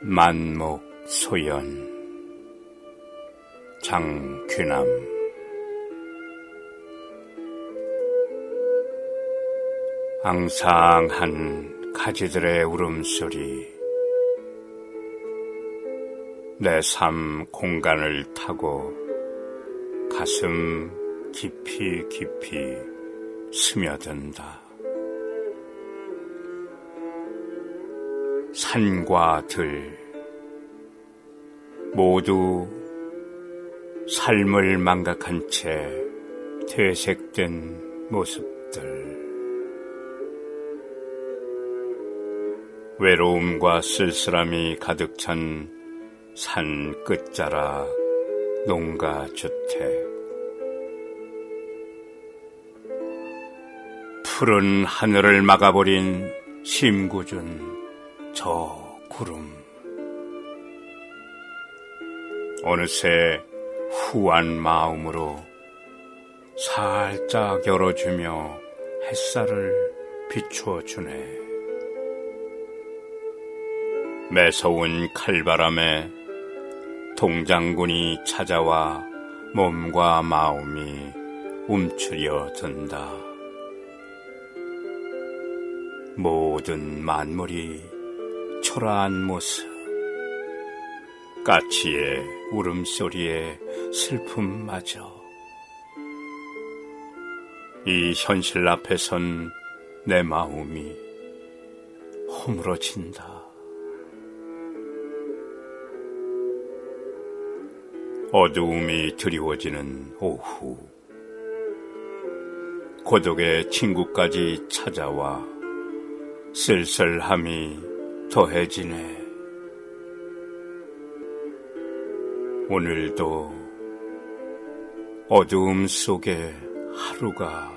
만목 소연. 장귀남. 앙상한 가지들의 울음소리. 내 삶 공간을 타고 가슴 깊이 깊이 스며든다. 산과 들 모두 삶을 망각한 채 퇴색된 모습들. 외로움과 쓸쓸함이 가득 찬 산 끝자락 농가 주택. 푸른 하늘을 막아버린 심구준 저 구름. 어느새 후한 마음으로 살짝 열어주며 햇살을 비추어 주네. 매서운 칼바람에 동장군이 찾아와 몸과 마음이 움츠려 든다. 모든 만물이 초라한 모습, 까치의 울음소리에 슬픔마저 이 현실 앞에선 내 마음이 허물어진다. 어두움이 드리워지는 오후 고독의 친구까지 찾아와 쓸쓸함이 더해지네. 오늘도 어두움 속에 하루가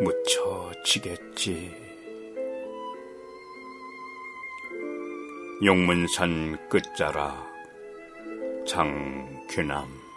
묻혀지겠지. 용문산 끝자락 장균남